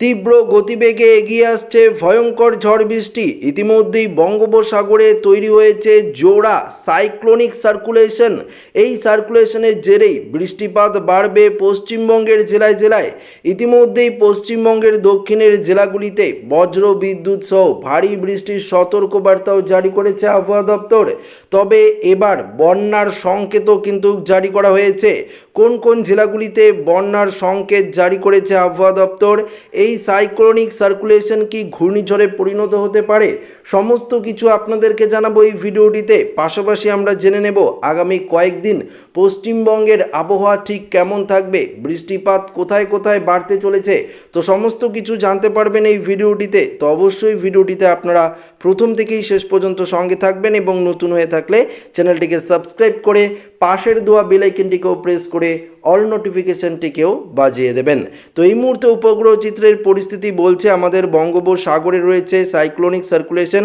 তীব্র গতিবেগে এগিয়ে আসছে ভয়ঙ্কর ঝড় বৃষ্টি। ইতিমধ্যেই বঙ্গোপসাগরে তৈরি হয়েছে জোড়া সাইক্লোনিক সার্কুলেশন। এই সার্কুলেশনের জেরেই বৃষ্টিপাত বাড়বে পশ্চিমবঙ্গের জেলায় জেলায়। ইতিমধ্যেই পশ্চিমবঙ্গের দক্ষিণের জেলাগুলিতে বজ্র বিদ্যুৎ সহ ভারী বৃষ্টির সতর্কবার্তাও জারি করেছে আবহাওয়া দপ্তর। তবে এবার বন্যার সংকেতও কিন্তু জারি করা হয়েছে। কোন কোন জেলাগুলিতে বন্যার সংকেত জারি করেছে আবহাওয়া দপ্তর? এই সাইক্লোনিক সার্কুলেশন কি ঘূর্ণিঝড়ে পরিণত হতে পারে? সমস্ত কিছু আপনাদেরকে জানাব এই ভিডিওটিতে। পাশাপাশি আমরা জেনে নেব আগামী কয়েকদিন পশ্চিমবঙ্গের আবহাওয়া ঠিক কেমন থাকবে, বৃষ্টিপাত কোথায় কোথায় বাড়তে চলেছে, তো সমস্ত কিছু জানতে পারবেন এই ভিডিওটিতে। তো অবশ্যই ভিডিওটিতে আপনারা প্রথম থেকেই শেষ পর্যন্ত সঙ্গে থাকবেন এবং নতুন হয়ে থাকলে চ্যানেলটিকে সাবস্ক্রাইব করে পাশের দোয়া বেলাইকনটিকেও প্রেস করে অল নোটিফিকেশনটিকেও বাজিয়ে দেবেন। তো এই মুহূর্তে উপগ্রহ চিত্রের পরিস্থিতি বলছে আমাদের বঙ্গোপসাগরে রয়েছে সাইক্লোনিক সার্কুলেশন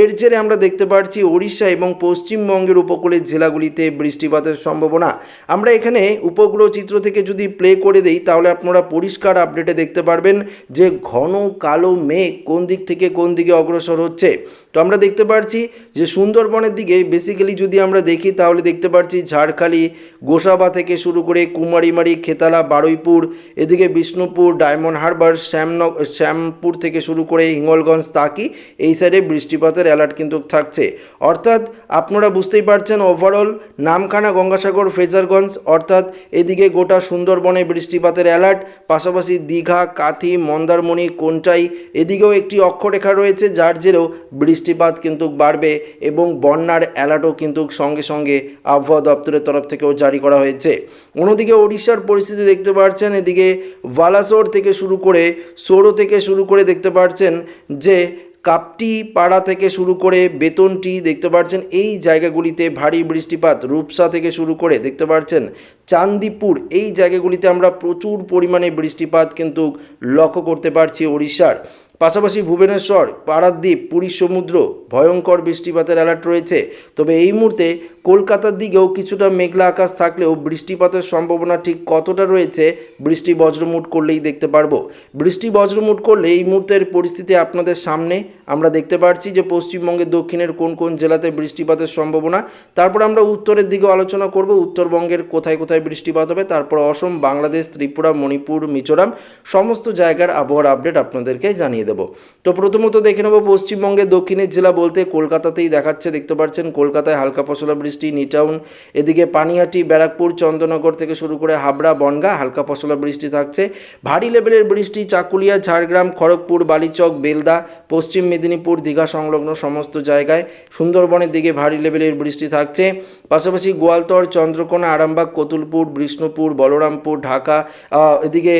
এর জেরে আমরা দেখতে পাচ্ছি ওড়িশা এবং পশ্চিমবঙ্গের উপকূলের জেলাগুলিতে বৃষ্টিপাতের সম্ভাবনা। আমরা এখানে উপগ্রহ চিত্র থেকে যদি প্লে করে দেই, তাহলে আপনারা পরিষ্কার আপডেটে দেখতে পারবেন যে ঘন কালো মেঘ কোন দিক থেকে কোন দিকে অগ্রসর হচ্ছে। তো আমরা দেখতে পাচ্ছি যে সুন্দরবনের দিকে বেসিক্যালি যদি আমরা দেখি তাহলে দেখতে পাচ্ছি ঝাড়খালি, গোসাবা থেকে শুরু করে কুমারীমারি, খেতালা, বারুইপুর, এদিকে বিষ্ণুপুর, ডায়মন্ড হারবার, শ্যামনগ, শ্যামপুর থেকে শুরু করে হিঙ্গলগঞ্জ, তাকি, এই সাইডে বৃষ্টিপাতের অ্যালার্ট কিন্তু থাকছে। অর্থাৎ আপনারা বুঝতেই পারছেন ওভারঅল নামখানা গঙ্গাসাগর ফ্রেজারগঞ্জ অর্থাৎ এদিকে গোটা সুন্দরবনে বৃষ্টিপাতের অ্যালার্ট পাশাপাশি দীঘা, কাথি, মন্দারমণি, কোনটাই, এদিকেও একটি অক্ষরেখা রয়েছে যার জেরেও বৃষ্টিপাত কিন্তু বাড়বে এবং বন্যার অ্যালার্টও কিন্তু সঙ্গে সঙ্গে আবহাওয়া দপ্তরের তরফ থেকেও জারি করা হয়েছে। অন্যদিকে ওড়িশার পরিস্থিতি দেখতে পাচ্ছেন এদিকে বালাসোর থেকে শুরু করে সোরো থেকে শুরু করে দেখতে পাচ্ছেন যে কাপটি পাড়া থেকে শুরু করে বেতনটি দেখতে পাচ্ছেন এই জায়গাগুলিতে ভারী বৃষ্টিপাত, রূপসা থেকে শুরু করে দেখতে পাচ্ছেন চান্দিপুর, এই জায়গাগুলিতে আমরা প্রচুর পরিমাণে বৃষ্টিপাত কিন্তু লক্ষ্য করতে পারছি ওড়িশার। পাশাপাশি ভুবনেশ্বর পারাদ্বীপ পুরীর সমুদ্র ভয়ঙ্কর বৃষ্টিপাতের অ্যালার্ট রয়েছে। তবে এই মুহূর্তে কলকাতার দিকেও কিছুটা মেঘলা আকাশ থাকলেও বৃষ্টিপাতের সম্ভাবনা ঠিক কতটা রয়েছে, বৃষ্টি বজ্রমুট করলেই দেখতে পারব। বৃষ্টি বজ্রমুট করলে এই মুহূর্তের পরিস্থিতি আপনাদের সামনে। আমরা দেখতে পাচ্ছি যে পশ্চিমবঙ্গের দক্ষিণের কোন কোন জেলাতে বৃষ্টিপাতের সম্ভাবনা। তারপর আমরা উত্তরের দিকে আলোচনা করব, উত্তরবঙ্গের কোথায় কোথায় বৃষ্টিপাত হবে। তারপর অসম, বাংলাদেশ, ত্রিপুরা, মণিপুর, মিজোরাম, সমস্ত জায়গার আবহাওয়ার আপডেট আপনাদেরকে জানিয়ে দেবো। তো প্রথমত দেখে নেব, পশ্চিমবঙ্গের দক্ষিণের জেলা বলতে কলকাতাতেই দেখাচ্ছে, দেখতে পাচ্ছেন কলকাতায় হালকা পশলা বৃষ্টি নিটাউন এদিকে পানিহাটি, ব্যারাকপুর চন্দ্রনগর থেকে শুরু করে হাবড়া, বনগা, হালকা পশলা বৃষ্টি থাকছে। ভারী লেভেলের বৃষ্টি চাকুলিয়া, ঝাড়গ্রাম, খড়গপুর, বালিচক, বেলদা, পশ্চিম মেদিনীপুর, দীঘা সংলগ্ন সমস্ত জায়গায় সুন্দরবনের দিকে ভারী লেভেলের বৃষ্টি থাকছে। পাশাপাশি গোয়ালতর, চন্দ্রকোনা, আরামবাগ, কতুলপুর, বিষ্ণুপুর, বলরামপুর, ঢাকা এদিকে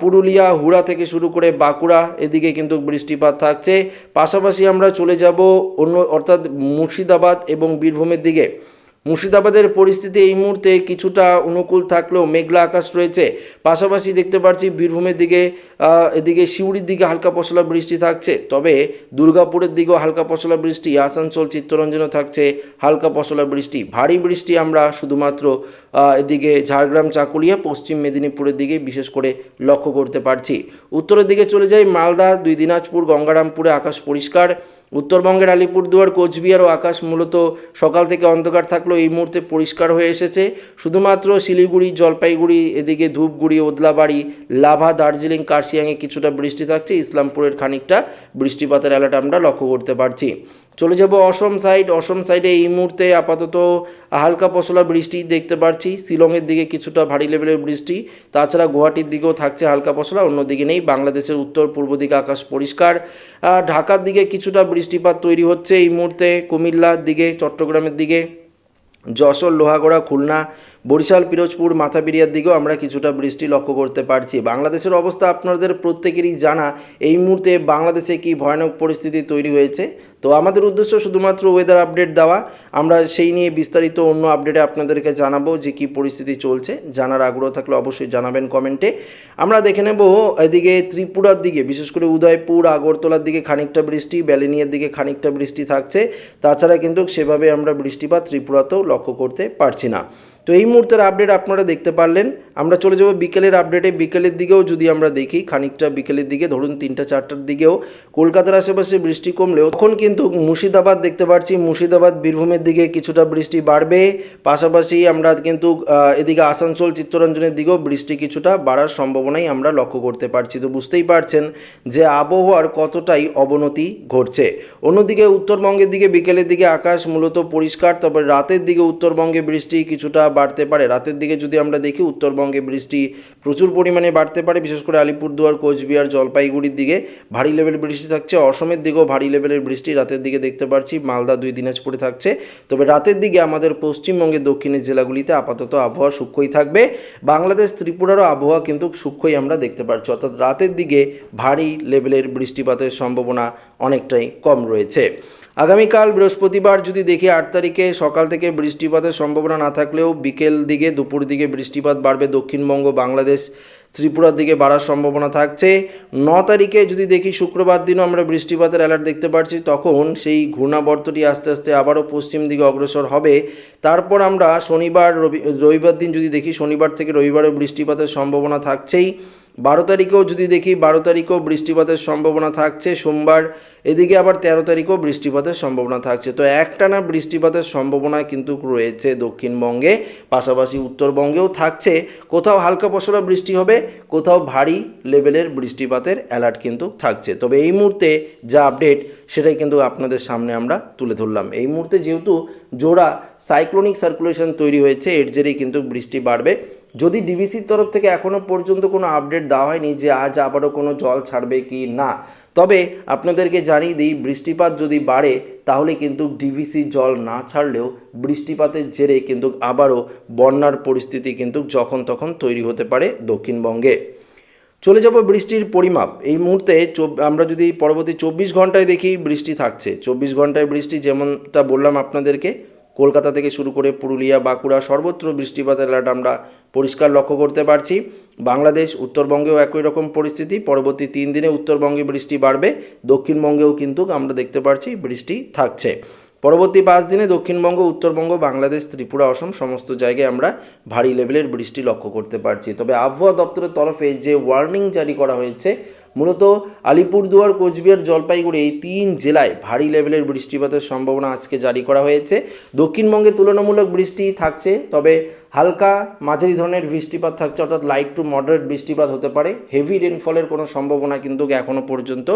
পুরুলিয়া, হুড়া থেকে শুরু করে বাঁকুড়া, এদিকে কিন্তু বৃষ্টিপাত থাকছে। পাশাপাশি আমরা চলে যাব অন্য, অর্থাৎ মুর্শিদাবাদ এবং বীরভূমের দিকে। মুর্শিদাবাদের পরিস্থিতি এই মুহূর্তে কিছুটা অনুকূল থাকলেও মেঘলা আকাশ রয়েছে। পাশাপাশি দেখতে পাচ্ছি বীরভূমের দিকে এদিকে সিউড়ির দিকে হালকা পশলা বৃষ্টি থাকছে। তবে দুর্গাপুরের দিকেও হালকা পশলা বৃষ্টি, আসানসোল, চিত্তরঞ্জনও থাকছে হালকা পশলা বৃষ্টি। ভারী বৃষ্টি আমরা শুধুমাত্র এদিকে ঝাড়গ্রাম, চাকুলিয়া, পশ্চিম মেদিনীপুরের দিকে বিশেষ করে লক্ষ্য করতে পারছি। উত্তরের দিকে চলে যাই মালদা, দুই দিনাজপুর, গঙ্গারামপুরে আকাশ পরিষ্কার। উত্তরবঙ্গের আলিপুরদুয়ার, কোচবিহার ও আকাশ মূলত সকাল থেকে অন্ধকার থাকলেও এই মুহূর্তে পরিষ্কার হয়ে এসেছে। শুধুমাত্র শিলিগুড়ি, জলপাইগুড়ি, এদিকে ধূপগুড়ি, ওদলাবাড়ি, লাভা, দার্জিলিং, কার্শিয়াংয়ে কিছুটা বৃষ্টি থাকছে। ইসলামপুরের খানিকটা বৃষ্টিপাতের অ্যালার্ট আমরা লক্ষ্য করতে পারছি। চলে যাব অসম সাইড অসম সাইডে এই মুহূর্তে আপাতত হালকা পশলা বৃষ্টি দেখতে পাচ্ছি শিলংয়ের দিকে কিছুটা ভারী লেভেলের বৃষ্টি, তাছাড়া গুয়াহাটির দিকেও থাকছে হালকা পশলা, অন্যদিকে নেই। বাংলাদেশের উত্তর, পূর্ব দিকে আকাশ পরিষ্কার। ঢাকার দিকে কিছুটা বৃষ্টিপাত তৈরি হচ্ছে এই মুহূর্তে। কুমিল্লার দিকে, চট্টগ্রামের দিকে, যশোর, লোহাগড়া, খুলনা বরিশাল, পিরোজপুর মাথাপিরিয়ার দিকেও আমরা কিছুটা বৃষ্টি লক্ষ্য করতে পারছি। বাংলাদেশের অবস্থা আপনাদের প্রত্যেকেরই জানা। এই মুহূর্তে বাংলাদেশে কি ভয়ানক পরিস্থিতি তৈরি হয়েছে? তো আমাদের উদ্দেশ্য শুধুমাত্র ওয়েদার আপডেট দেওয়া। আমরা সেই নিয়ে বিস্তারিত অন্য আপডেটে আপনাদেরকে জানাব যে কি পরিস্থিতি চলছে। জানার আগ্রহ থাকলে অবশ্যই জানাবেন কমেন্টে আমরা দেখে নেব এদিকে ত্রিপুরার দিকে, বিশেষ করে উদয়পুর, আগরতলার দিকে খানিকটা বৃষ্টি ব্যালিনিয়ার দিকে খানিকটা বৃষ্টি থাকছে। তাছাড়া কিন্তু সেভাবে আমরা বৃষ্টিপাত ত্রিপুরাতেও লক্ষ্য করতে পারছি না। তো এই মুহূর্তের আপডেট আপনারা দেখতে পারলেন। আমরা চলে যাব বিকেলের আপডেটে বিকেলের দিকেও যদি আমরা দেখি, খানিকটা বিকেলের দিকে, ধরুন তিনটা, চারটার দিকেও কলকাতার আশেপাশে বৃষ্টি কমলেও তখন কিন্তু মুর্শিদাবাদ দেখতে পাচ্ছি মুর্শিদাবাদ, বীরভূমের দিকে কিছুটা বৃষ্টি বাড়বে। পাশাপাশি আমরা কিন্তু এদিকে আসানসোল, চিত্তরঞ্জনের দিকেও বৃষ্টি কিছুটা বাড়ার সম্ভাবনাই আমরা লক্ষ্য করতে পারছি। তো বুঝতেই পারছেন যে আবহাওয়ার কতটাই অবনতি ঘটছে। অন্যদিকে উত্তরবঙ্গের দিকে বিকেলের দিকে আকাশ মূলত পরিষ্কার, তবে রাতের দিকে উত্তরবঙ্গে বৃষ্টি কিছুটা বাড়তে পারে। রাতের দিকে যদি আমরা দেখি, উত্তরবঙ্গে বৃষ্টি প্রচুর পরিমাণে বাড়তে পারে, বিশেষ করে আলিপুরদুয়ার, কোচবিহার, জলপাইগুড়ির দিকে ভারী লেভেল বৃষ্টি থাকছে। অসমের দিকেও ভারী লেভেলের বৃষ্টি রাতের দিকে দেখতে পাচ্ছি মালদা দুই দিনাজপুরে থাকছে। তবে রাতের দিকে আমাদের পশ্চিমবঙ্গের দক্ষিণের জেলাগুলিতে আপাতত আবহাওয়া সূক্ষ্মই থাকবে। বাংলাদেশ, ত্রিপুরারও আবহাওয়া কিন্তু সূক্ষ্মই আমরা দেখতে পাচ্ছি অর্থাৎ রাতের দিকে ভারী লেভেলের বৃষ্টিপাতের সম্ভাবনা অনেকটাই কম রয়েছে। আগামীকাল বৃহস্পতিবার যদি দেখি আট তারিখে সকাল থেকে বৃষ্টিপাতের সম্ভাবনা না থাকলেও বিকেল দিকে, দুপুর দিকে বৃষ্টিপাত বাড়বে দক্ষিণবঙ্গ, বাংলাদেশ, ত্রিপুরার দিকে বাড়ার সম্ভাবনা থাকছে। ন তারিখে যদি দেখি শুক্রবার দিনও আমরা বৃষ্টিপাতের অ্যালার্ট দেখতে পাচ্ছি, তখন সেই ঘূর্ণাবর্তটি আস্তে আস্তে আবারও পশ্চিম দিকে অগ্রসর হবে। তারপর আমরা শনিবার, রবি, রবিবার দিন যদি দেখি, শনিবার থেকে রবিবারও বৃষ্টিপাতের সম্ভাবনা থাকছেই। বারো তারিখেও যদি দেখি, বারো তারিখেও বৃষ্টিপাতের সম্ভাবনা থাকছে। সোমবার এদিকে আবার তেরো তারিখেও বৃষ্টিপাতের সম্ভাবনা থাকছে। তো একটানা বৃষ্টিপাতের সম্ভাবনা কিন্তু রয়েছে দক্ষিণবঙ্গে, পাশাপাশি উত্তরবঙ্গেও থাকছে। কোথাও হালকা পশলা বৃষ্টি হবে, কোথাও ভারী লেভেলের বৃষ্টিপাতের অ্যালার্ট কিন্তু থাকছে। তবে এই মুহূর্তে যা আপডেট, সেটাই কিন্তু আপনাদের সামনে আমরা তুলে ধরলাম। এই মুহূর্তে যেহেতু জোড়া সাইক্লোনিক সার্কুলেশন তৈরি হয়েছে, এর জেরেই কিন্তু বৃষ্টি বাড়বে। যদি ডিবিসির তরফ থেকে এখনও পর্যন্ত কোনো আপডেট দেওয়া হয়নি যে আজ আবারও কোনো জল ছাড়বে কি না, তবে আপনাদেরকে জানিয়ে দিই, বৃষ্টিপাত যদি বাড়ে, তাহলে কিন্তু ডিভিসি জল না ছাড়লেও বৃষ্টিপাতের জেরে কিন্তু আবারও বন্যার পরিস্থিতি কিন্তু যখন তখন তৈরি হতে পারে দক্ষিণবঙ্গে। চলে যাব বৃষ্টির পরিমাপ। এই মুহূর্তে আমরা যদি পরবর্তী চব্বিশ ঘন্টায় দেখি বৃষ্টি থাকছে। চব্বিশ ঘন্টায় বৃষ্টি যেমনটা বললাম আপনাদেরকে কলকাতা থেকে শুরু করে পুরুলিয়া, বাঁকুড়া সর্বত্র বৃষ্টিপাতের অ্যালার্ট আমরা পরিষ্কার লক্ষ্য করতে পারছি। বাংলাদেশ উত্তরবঙ্গেও একই রকম পরিস্থিতি। পরবর্তী তিন দিনে উত্তরবঙ্গে বৃষ্টি বাড়বে। দক্ষিণবঙ্গেও কিন্তু আমরা দেখতে পাচ্ছি বৃষ্টি থাকছে। পরবর্তী পাঁচ দিনে দক্ষিণবঙ্গ, উত্তরবঙ্গ, বাংলাদেশ, ত্রিপুরা, অসম সমস্ত জায়গায় আমরা ভারী লেভেলের বৃষ্টি লক্ষ্য করতে পারছি। তবে আবহাওয়া দপ্তরের তরফে যে ওয়ার্নিং জারি করা হয়েছে মূলত আলিপুরদুয়ার, কোচবিহার, জলপাইগুড়ি এই তিন জেলায় ভারী লেভেলের বৃষ্টিপাতের সম্ভাবনা আজকে জারি করা হয়েছে। দক্ষিণবঙ্গে তুলনামূলক বৃষ্টি থাকছে, তবে হালকা মাঝারি ধরনের বৃষ্টিপাত থাকছে, অর্থাৎ লাইট টু মডারেট বৃষ্টিপাত হতে পারে। হেভি রেনফলের কোনো সম্ভাবনা কিন্তু এখনও পর্যন্ত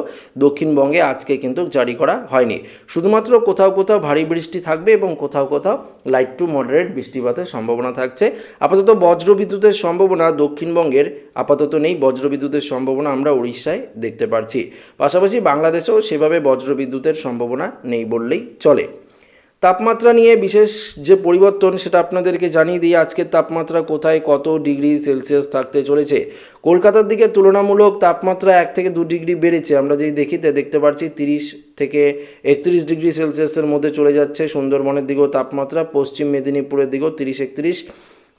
দক্ষিণবঙ্গে আজকে কিন্তু জারি করা হয়নি। শুধুমাত্র কোথাও কোথাও ভারী বৃষ্টি থাকবে এবং কোথাও কোথাও লাইট টু মডারেট বৃষ্টিপাতের সম্ভাবনা থাকছে। আপাতত বজ্র বিদ্যুতের সম্ভাবনা দক্ষিণবঙ্গের আপাতত নেই বজ্র বিদ্যুতের সম্ভাবনা আমরা উড়িষ্যায় দেখতে পাচ্ছি পাশাপাশি বাংলাদেশেও সেভাবে বজ্র বিদ্যুতের সম্ভাবনা নেই বললেই চলে। তাপমাত্রা নিয়ে বিশেষ যে পরিবর্তন সেটা আপনাদেরকে জানিয়ে দিই, আজকের তাপমাত্রা কোথায়, কত ডিগ্রি সেলসিয়াস থাকতে চলেছে। কলকাতার দিকে তুলনামূলক তাপমাত্রা এক থেকে দু ডিগ্রি বেড়েছে, আমরা যদি দেখি তা দেখতে পাচ্ছি তিরিশ থেকে একত্রিশ ডিগ্রি সেলসিয়াসের মধ্যে চলে যাচ্ছে, সুন্দরবনের দিকেও তাপমাত্রা, পশ্চিম মেদিনীপুরের দিকেও তিরিশ একত্রিশ,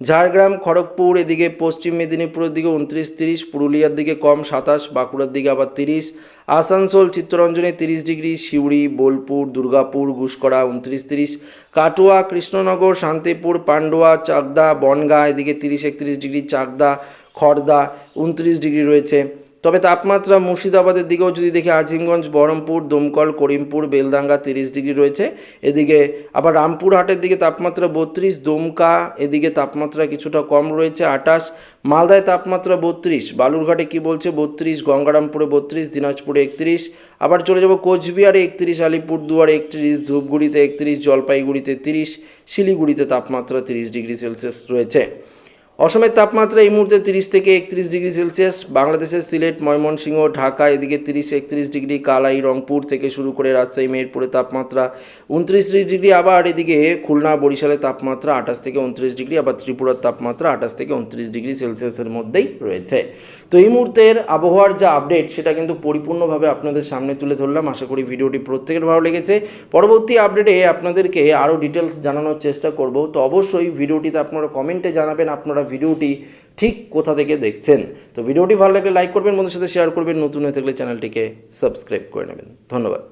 ঝাড়গ্রাম, খড়গপুর এদিকে পশ্চিম মেদিনীপুরের দিকে উনত্রিশ তিরিশ, পুরুলিয়ার দিকে কম সাতাশ, বাঁকুড়ার দিকে আবার তিরিশ আসানসোল, চিত্তরঞ্জনে তিরিশ ডিগ্রি, সিউড়ি, বোলপুর, দুর্গাপুর, গুসকরা উনত্রিশ তিরিশ, কাটোয়া, কৃষ্ণনগর, শান্তিপুর, পান্ডুয়া, চাকদা, বনগাঁ, এদিকে তিরিশ একত্রিশ ডিগ্রি, চাকদা খড়দা উনত্রিশ ডিগ্রি রয়েছে। তবে তাপমাত্রা মুর্শিদাবাদের দিকেও যদি দেখি, আজিমগঞ্জ, বহরমপুর, দমকল, করিমপুর বেলদাঙ্গা তিরিশ ডিগ্রি রয়েছে। এদিকে আবার রামপুরহাটের দিকে তাপমাত্রা বত্রিশ, দমকা এদিকে তাপমাত্রা কিছুটা কম রয়েছে, আটাশ। মালদায় তাপমাত্রা বত্রিশ, বালুরঘাটে কি বলছে বত্রিশ, গঙ্গারামপুরে বত্রিশ, দিনাজপুরে একত্রিশ। আবার চলে যাব কোচবিহারে একত্রিশ, আলিপুরদুয়ারে একত্রিশ, ধূপগুড়িতে একত্রিশ, জলপাইগুড়িতে তিরিশ, শিলিগুড়িতে তাপমাত্রা তিরিশ ডিগ্রি সেলসিয়াস রয়েছে। অসমের তাপমাত্রা এই মুহূর্তে তিরিশ থেকে একত্রিশ ডিগ্রি সেলসিয়াস, বাংলাদেশের সিলেট, ময়মনসিংহ, ঢাকা, এদিকে তিরিশ, একত্রিশ ডিগ্রি, কালাই, রংপুর থেকে শুরু করে রাজশাহী, মেহেরপুরে তাপমাত্রা উনত্রিশ ত্রিশ ডিগ্রি, আবার এদিকে খুলনা বরিশালের তাপমাত্রা আঠাশ থেকে উনত্রিশ ডিগ্রি, আবার ত্রিপুরার তাপমাত্রা আঠাশ থেকে উনত্রিশ ডিগ্রি সেলসিয়াসের মধ্যেই রয়েছে। তো এই মুহূর্তের আবহাওয়ার যা আপডেট সেটা কিন্তু পরিপূর্ণভাবে আপনাদের সামনে তুলে ধরলাম। আশা করি ভিডিওটি প্রত্যেকের ভালো লেগেছে। পরবর্তী আপডেটে আপনাদেরকে আরও ডিটেলস জানানোর চেষ্টা করব। তো অবশ্যই ভিডিওটিতে আপনারা কমেন্টে জানাবেন, আপনারা ভিডিওটি ঠিক কোথা থেকে দেখছেন। তো ভিডিওটি ভালো লাগলে লাইক করবেন বন্ধুর সাথে শেয়ার করবেন, নতুন হয়ে থাকলে চ্যানেলটিকে সাবস্ক্রাইব করে নেবেন। ধন্যবাদ।